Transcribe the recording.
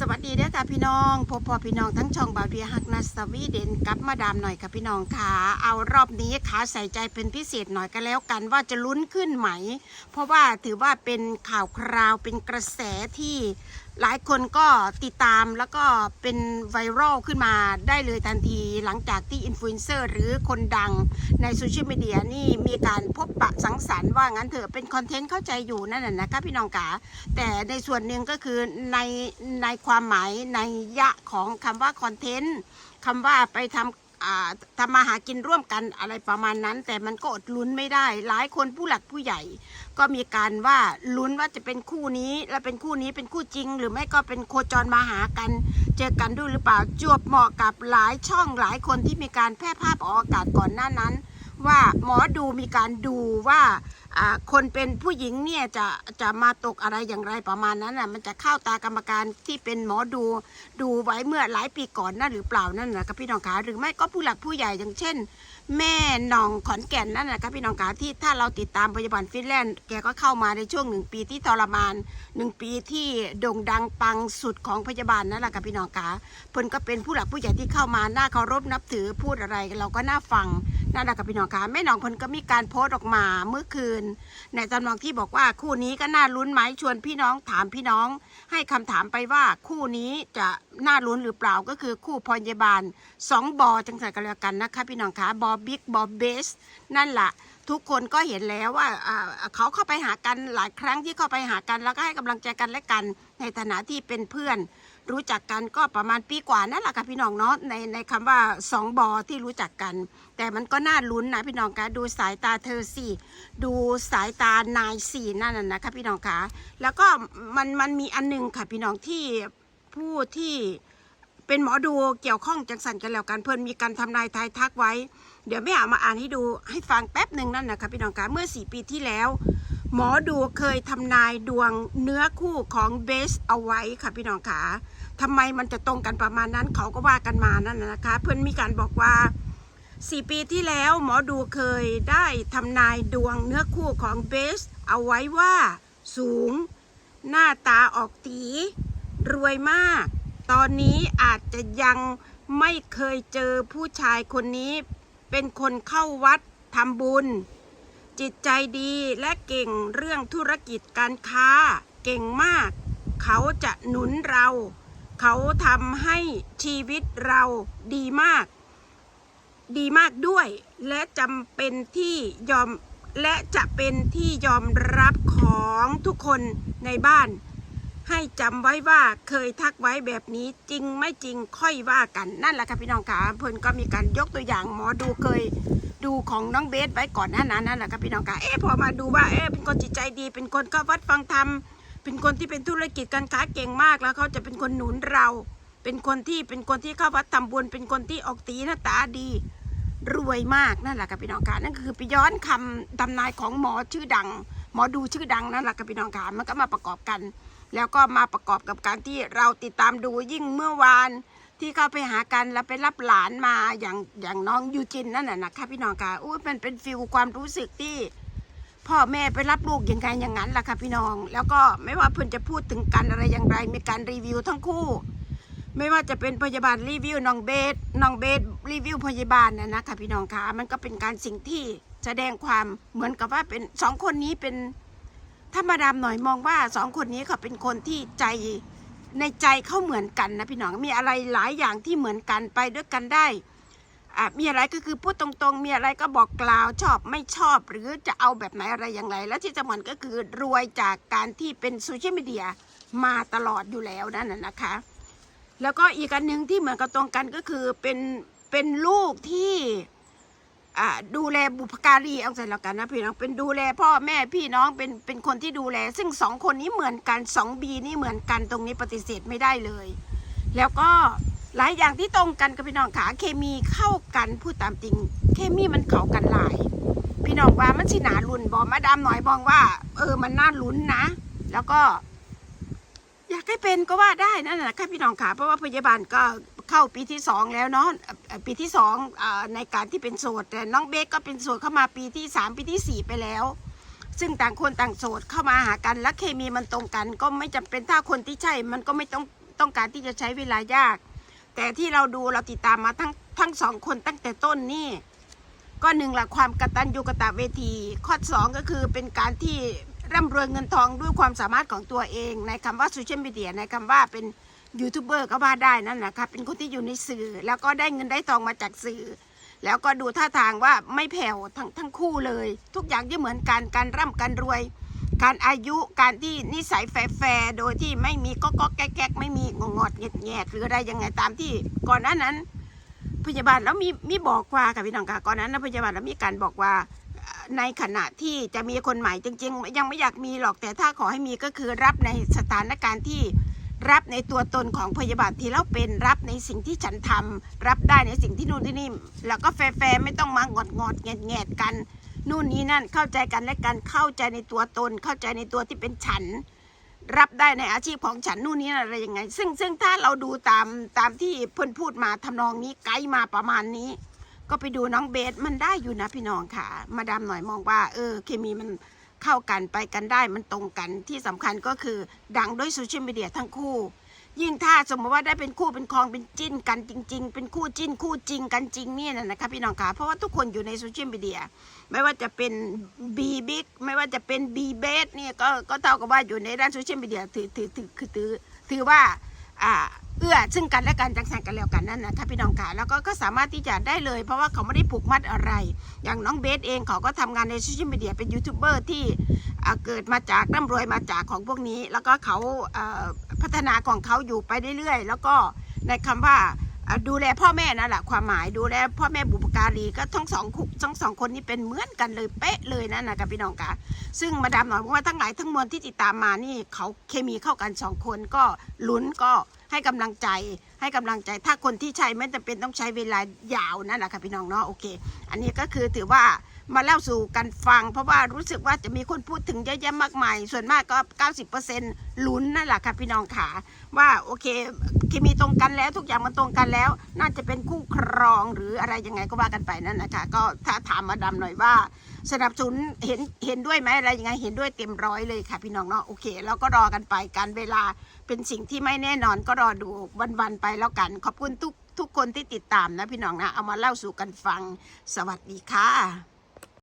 สวัสดีเด้อค่ะพี่น้องพบพอพี่น้องทั้งช่องบาวเดียฮักนัสวีเดนกับมาดามหน่อยค่ะพี่น้องค่ะ เอารอบนี้ขาใส่ใจเป็นพิเศษหน่อยก็แล้วกันว่าจะลุ้นขึ้นไหม เพราะว่าถือว่าเป็นข่าวคราวเป็นกระแสที่หลายคนก็ติดตามแล้วก็เป็นไวรัลขึ้นมาได้เลยทันที หลังจากที่อินฟลูเอนเซอร์หรือคนดังในโซเชียลมีเดียนี่มีการพบปะสังสรรค์ว่างั้นเถอะเป็นคอนเทนต์เข้าใจอยู่นั่นแหละนะคะพี่น้องค่ะแต่ในส่วนหนึ่งก็คือในในความหมายในยะของคำว่าคอนเทนต์คำว่าไปทำอ่าทำมาหากินร่วมกันอะไรประมาณนั้น แต่มันก็อดลุ้นไม่ได้ หลายคนผู้หลักผู้ใหญ่ ก็มีการว่าลุ้นว่าจะเป็นคู่นี้ และเป็นคู่นี้เป็นคู่จริง หรือไม่ก็เป็นโคจรมาหากัน เจอกันด้วยหรือเปล่าจวบเหมาะกับหลายช่องหลายคนที่มีการแพร่ภาพออกอากาศก่อนหน้านั้น ว่าหมอดูมีการดูว่า คนเป็นผู้หญิงเนี่ยจะจะมาตกอะไรอย่างไรประมาณนั้นน่ะมันจะเข้าตากรรมการที่เป็นหมอดูดูไว้เมื่อหลายปีก่อนนั่นหรือเปล่านั่นนะครับพี่น้องขาหรือไม่ก็ผู้หลักผู้ใหญ่อย่างเช่น แม่น่องขอนแก่นนั่นนะครับพี่น้องขาที่ถ้าเราติดตามพยาบาลฟินแลนด์แกก็เข้ามาในช่วงหนึ่งปีที่ทรมานหนึ่งปีที่โด่งดังปังสุดของพยาบาลนั่นแหละครับพี่น้องขาเพิ่นก็เป็นผู้หลักผู้ใหญ่ที่เข้ามาน่าเคารพนับถือพูดอะไรเราก็น่าฟัง นั่นแหละค่ะพี่น้องคะแม่น้องพิ่นก็มีการโพสต์ออกมาเมื่อคืน ในตอนนองที่บอกว่าคู่นี้ก็น่าลุ้นไหมชวนพี่น้องถามพี่น้อง ให้คำถามไปว่าคู่นี้จะน่าลุ้นหรือเปล่าก็คือคู่พยาบาลสองบอจังใส่กันแล้วกันนะคะพี่น้องคะบอบิ๊กบอเบสนั่นแหละทุกคนก็เห็นแล้วว่าอ่าเขาเข้าไปหากันหลายครั้งที่เข้าไปหากันแล้วก็ให้กำลังใจกันและกันในฐานะที่เป็นเพื่อน รู้จักกันก็ประมาณปีกว่านั่นแหละค่ะพี่น้องเนาะในในคำว่าสองบอที่รู้จักกัน แต่มันก็น่าลุ้นนะพี่น้องคะดูสายตาเธอสิดูสายตานายสี่นั่นน่ะนะคะพี่น้องคะแล้วก็มันมันมีอันหนึงค่ะพี่น้องที่ผู้ที่เป็นหมอดูเกี่ยวข้องจังสันกันแล้วกันเพิ่อนมีการทำนายทายทักไว้ เดี๋ยวไม่เอามาอ่านให้ดูให้ฟังแป๊บหนึ่งนั่นนะคะพี่น้องคะเมื่อสี่ปีที่แล้ว หมอดูเคยทำนายดวงเนื้อคู่ของเบสเอาไว้ค่ะพี่น้องคะทำไมมันจะตรงกันประมาณนั้นเขาก็ว่ากันมานั่นน่ะนะคะ เพื่อนมีการบอกว่าสี่ปีที่แล้วหมอดูเคยได้ทำนายดวงเนื้อคู่ของเบสเอาไว้ว่า สูง หน้าตาออกตี รวยมาก ตอนนี้อาจจะยังไม่เคยเจอผู้ชายคนนี้ เป็นคนเข้าวัดทำบุญ จิตใจดีและเก่งเรื่องธุรกิจการค้า เก่งมาก เขาจะหนุนเรา เขาทำให้ชีวิตเราดีมาก ดีมากด้วย และจำเป็นที่ยอมและจะเป็นที่ยอมรับของทุกคนในบ้าน ให้จำไว้ว่าเคยทักไว้แบบนี้จริงไม่จริงค่อยว่ากันนั่นแหละค่ะพี่น้องค่ะเพิ่นก็มีการยกตัวอย่างหมอดูเคยดูของน้องเบสไว้ก่อนหน้านั้นนั่นแหละครับพี่น้องค่ะเอ๊ะพอมาดูว่าเอ๊ะเป็นคนจิตใจดี เป็นคนเข้าวัดฟังธรรมเป็นคนที่เป็นธุรกิจการค้าเก่งมากแล้วเขาจะเป็นคนหนุนเรา เป็นคนที่เป็นคนที่เข้าวัดทำบุญเป็นคนที่ออกตีหน้าตาดีรวยมากนั่นแหละครับพี่น้องค่ะนั่นคือไปย้อนคำทำนายของหมอชื่อดัง หมอดูชื่อดังนั่นแหละครับพี่น้องค่ะมันก็มาประกอบกัน แล้วก็มาประกอบกับการที่เราติดตามดูยิ่งเมื่อวานที่เข้าไปหากันแล้วไปรับหลานมาอย่างอย่างน้องยูจินนั่นน่ะนะคะพี่น้องค่ะอุ้ยมันเป็นฟิลความรู้สึกที่พ่อแม่ไปรับลูกยังไงอย่างนั้นล่ะค่ะพี่น้อง แล้วก็ไม่ว่าเพิ่อนจะพูดถึงกันอะไรอย่างไร มีการรีวิวทั้งคู่ ไม่ว่าจะเป็นพยาบาลรีวิวน้องเบสน้องเบสรีวิวพยาบาลนะนะคะพี่น้องค่ะมันก็เป็นการสิ่งที่แสดงความเหมือนกับว่าเป็นสองคนนี้เป็น ธรรมาดามหน่อยมองว่าสองคนนี้เขาเป็นคนที่ใจในใจเขาเหมือนกันนะพี่น้องมีอะไรหลายอย่างที่เหมือนกันไปด้วยกันได้อะมีอะไรก็คือพูดตรงๆ มีอะไรก็บอกกล่าวชอบไม่ชอบ หรือจะเอาแบบไหนอะไรอย่างไร และที่สำคัญก็คือรวยจากการที่เป็นโซเชียลมีเดียมาตลอดอยู่แล้วนั่นนะนะคะ แล้วก็อีกอันหนึ่งที่เหมือนกับตรงกันก็คือเป็นเป็นลูกที่ อ่าดูแลบุพการีเอาใส่แล้วกันนะพี่น้องเป็นดูแลพ่อแม่พี่น้องเป็นเป็นคนที่ดูแล ซึ่งสองคนนี้เหมือนกันสองบีนี่เหมือนกันตรงนี้ปฏิเสธไม่ได้เลย แล้วก็หลายอย่างที่ตรงกันกับพี่น้องขาเคมีเข้ากันพูดตามจริง เคมีมันเข้ากันหลาย พี่น้องว่ามันสิหนาลุนบอมาดามหน่อยบองว่า เออมันน่าลุ้นนะ แล้วก็ อยากให้เป็นก็ว่าได้นั่นแหละค่ะพี่น้องขาเพราะว่าพยาบาลก็เข้าปีที่สองแล้วเนาะ ปีที่สองอในการที่เป็นโสดแต่น้องเบสก็เป็นโสดเข้ามาปีที่สามปีที่สี่ไปแล้ว ซึ่งต่างคนต่างโสดเข้ามาหากันและเคมีมันตรงกัน ก็ไม่จำเป็นถ้าคนที่ใช่ มันก็ไม่ต้องต้องการที่จะใช้เวลายาก แต่ที่เราดูเราติดตามมาทั้งทั้งสองคนตั้งแต่ต้นนี่ก็หนึ่งหลักความกตัญญูกตเวที ข้อสองก็คือเป็นการที่ร่ำรวยเงินทองด้วยความสามารถของตัวเอง ในคำว่าโซเชียลมีเดียในคำว่าเป็น ยูทูบเบอร์ก็ว่าได้นั่นแหละครับเป็นคนที่อยู่ในสื่อ แล้วก็ได้เงินได้ทองมาจากสื่อ แล้วก็ดูท่าทางว่าไม่แผ่วทั้งทั้งคู่เลย ทุกอย่างที่เหมือนกันการร่ำการรวย การอายุการที่นิสัยแฟร์ๆโดยที่ไม่มีก็ก็แก๊กๆไม่มีงงอดเงียดแงดหรืออะไรยังไงตามที่ก่อนหน้านั้น พยาบาลแล้วมีมีบอกว่าค่ะพี่น้องค่ะก่อนนั้นนะพยาบาลแล้วมีการบอกว่าในขณะที่จะมีคนใหม่จริง ๆ ยังไม่อยากมีหรอกแต่ถ้าขอให้มีก็คือรับในสถานการณ์ที่ รับในตัวตนของพยาบาลที่เราเป็นรับในสิ่งที่ฉันทำรับได้ในสิ่งที่นู่นที่นี่ แล้วก็แฟร์ไม่ต้องมางอดงอดแงดแงดกัน นู่นนี่นั่นเข้าใจกันและกันเข้าใจในตัวตน เข้าใจในตัวที่เป็นฉัน รับได้ในอาชีพของฉันนู่นนี่อะไรยังไง ซึ่งซึ่งถ้าเราดูตามตามที่เพื่อนพูดมาทำนองนี้ไกด์มาประมาณนี้ ก็ไปดูน้องเบสมันได้อยู่นะพี่น้องค่ะ มาดามหน่อยมองว่า เออ เคมีมัน เข้ากันไปกันได้มันตรงกันที่สำคัญก็คือดังด้วยโซเชียลมีเดียทั้งคู่ ยิ่งถ้าสมมติว่าได้เป็นคู่เป็นคองเป็นจิ้นกันจริง ๆ เป็นคู่จิ้นคู่จริงกันจริงเนี่ยนะคะพี่น้องคะเพราะว่าทุกคนอยู่ในโซเชียลมีเดียไม่ว่าจะเป็น B Big ไม่ว่าจะเป็น B b a s เนี่ยก็ก็เท่ากับว่าอยู่ในด้านโซเชียลมีเดียถือถือถือคือถือถือว่า อ่าเอื้อซึ่งกันและกันจังสันกันแล้วกันนั่นนะคะพี่น้องค่ะแล้วก็ก็สามารถที่จะได้เลย เพราะว่าเขาไม่ได้ผูกมัดอะไร อย่างน้องเบสเองเขาก็ทำงานในโซเชียลมีเดียเป็นยูทูบเบอร์ที่เกิดมาจากร่ำรวยมาจากของพวกนี้ แล้วก็เขาพัฒนาของเขาอยู่ไปเรื่อยๆ แล้วก็ในคำว่าอ่า ดูแลพ่อแม่นั่นแหละความหมายดูแลพ่อแม่บุปการีก็ทั้งสองคุทั้งสองคนนี้เป็นเหมือนกันเลยเป๊ะเลยนั่นนะคะพี่น้องค่ะซึ่งมาดามหน่อยบอกว่าทั้งหลายทั้งมวลที่ติดตามมานี่เขาเคมีเข้ากันสองคนก็ลุ้นก็ให้กำลังใจให้กำลังใจถ้าคนที่ใช้ไม่จำเป็นต้องใช้เวลายาวนั่นแหละค่ะพี่น้องเนาะโอเค อันนี้ก็คือถือว่า มาเล่าสู่กันฟัง เพราะว่ารู้สึกว่าจะมีคนพูดถึงเยอะแยะมากมาย ส่วนมากก็ 90%ลุ้นนั่นแหละค่ะพี่น้องค่ะว่าโอเคเคมีตรงกันแล้วทุกอย่างมันตรงกันแล้ว น่าจะเป็นคู่ครองหรืออะไรยังไงก็ว่ากันไปนั่นนะคะก็ถ้าถามมาดาหน่อยว่า สนับสนุนเห็นเห็นด้วยไหมอะไรยังไงเห็นด้วยเต็มร้อยเลยค่ะพี่น้องเนาะโอเคแล้วก็รอกันไปการเวลาเป็นสิ่งที่ไม่แน่นอนก็รอดูวันๆไปแล้วกัน ขอบคุณทุกทุกคนที่ติดตามนะพี่น้องนะ เอามาเล่าสู่กันฟัง สวัสดีค่ะ